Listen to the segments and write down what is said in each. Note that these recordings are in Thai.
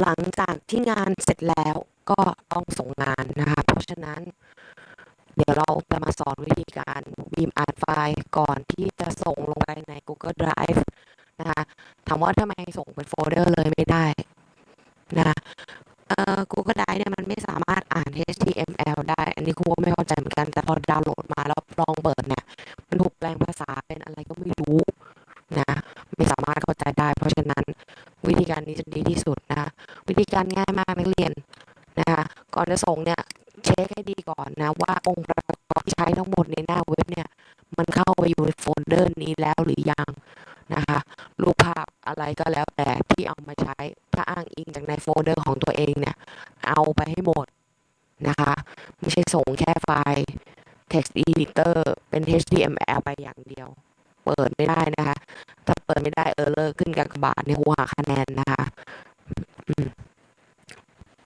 หลังจากที่งานเสร็จแล้วก็ต้องส่งงานนะคะ เพราะฉะนั้น เดี๋ยวเราจะมาสอนวิธีการบีมอัดไฟล์ก่อนที่จะส่งลงไปใน Google Drive นะคะถามว่าทำไมส่งเป็นโฟลเดอร์เลยไม่ได้นะเอ่อ Google Drive เนี่ยมันไม่สามารถอ่าน HTML ได้ อันนี้ครูก็ไม่เข้าใจเหมือนกัน แต่พอดาวน์โหลดมาแล้วลองเปิดเนี่ย มันถูกแปลงภาษาเป็นอะไรก็ไม่รู้นะ ไม่สามารถเข้าใจได้ เพราะฉะนั้นวิธีการนี้จะดีที่สุด วิธีการง่ายมากนักเรียนนะคะก่อนจะส่งเนี่ยเช็คให้ดีก่อนนะว่าองค์ประกอบที่ใช้ทั้งหมดในหน้าเว็บเนี่ยมันเข้าไปอยู่ในโฟลเดอร์นี้แล้วหรือยังนะคะรูปภาพอะไรก็แล้วแต่ที่เอามาใช้ถ้าอ้างอิงจากในโฟลเดอร์ของตัวเองเนี่ยเอาไปให้หมดนะคะไม่ใช่ส่งแค่ไฟล์ text editor เป็น HTML ไปอย่างเดียว เปิดไม่ได้นะคะ ถ้าเปิดไม่ได้เออเลอร์ขึ้นกากบาทในหัวคะแนนนะคะ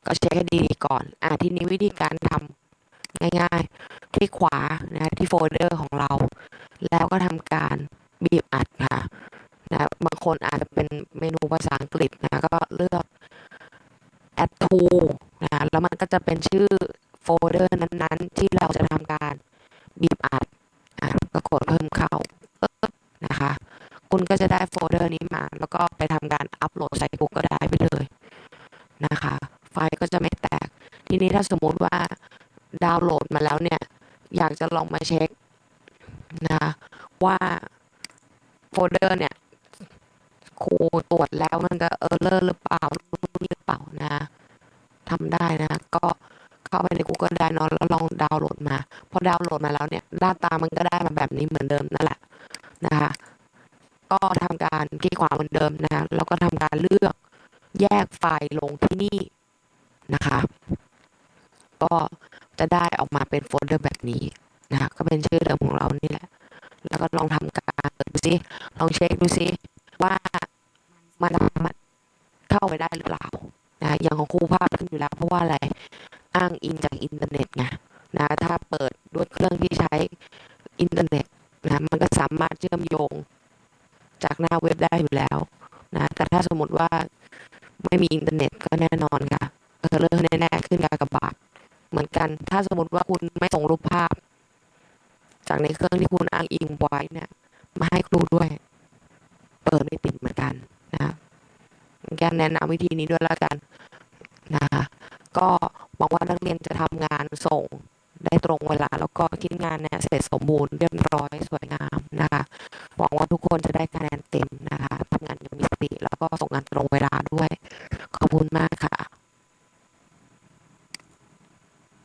ก็เช็คให้ดีก่อน อะทีนี้วิธีการทำง่ายๆที่ขวานะที่โฟลเดอร์ของเรา แล้วก็ทำการบีบอัดค่ะนะบางคนอาจจะเป็นเมนูภาษาอังกฤษนะก็เลือก add to นะแล้วมันก็จะเป็นชื่อโฟลเดอร์นั้นๆ ที่เราจะทำการบีบอัดอะก็กดเพิ่มเข้านะคะ คุณก็จะได้โฟลเดอร์นี้มา แล้วก็ไปทำการอัปโหลดใส่ Google Drive ไปเลย นะคะ ไฟล์ก็จะไม่แตก ทีนี้ถ้าสมมุติว่าดาวน์โหลดมาแล้วเนี่ย อยากจะลองมาเช็คนะะว่าโฟลเดอร์เนี่ยครูตรวจแล้วมันจะเออร์เลอร์หรือเปล่าหรือเปล่านะทำได้นะ ก็เข้าไปใน Google ได้นอะแล้วลองดาวน์โหลดมา พอดาวน์โหลดมาแล้วเนี่ย หน้าตามันก็ได้มาแบบนี้เหมือนเดิมนั่นแหละนะคะ ก็ทำการคลิกขวาเหมือนเดิมนะคะแล้วก็ทำการเลือก แยกไฟล์ลงที่นี่นะคะ ก็จะได้ออกมาเป็นโฟลเดอร์แบบนี้นะคะก็เป็นชื่อเดิมของเรานี่แหละ แล้วก็ลองทำการเปิดดูซิลองเช็คดูซิว่ามันสามารถเข้าไปได้หรือเปล่านะอย่างของครูภาพขึ้นอยู่แล้ว เพราะว่าอะไรอ้างอิงจากอินเทอร์เน็ตไงนะถ้าเปิดด้วยเครื่องที่ใช้อินเทอร์เน็ตนะมันก็สามารถเชื่อมโยงจากหน้าเว็บได้อยู่แล้วนะแต่ถ้าสมมติว่า ไม่มีอินเทอร์เน็ตก็แน่นอนค่ะเออเลอร์แน่ๆขึ้นกากบาทเหมือนกัน ถ้าสมมติว่าคุณไม่ส่งรูปภาพ จากในเครื่องที่คุณอ้างอิงไว้เนี่ยมาให้ครูด้วย เปิดไม่ติดเหมือนกันนะแกแนะนำวิธีนี้ด้วยแล้วกันนะคะก็หวังว่านักเรียนจะทำงานส่งได้ตรงเวลา แล้วก็คิดงานเนี่ยเสร็จสมบูรณ์เรียบร้อยสวยงามนะคะหวังว่าทุกคนจะได้ ราด้วย ขอบคุณมากค่ะ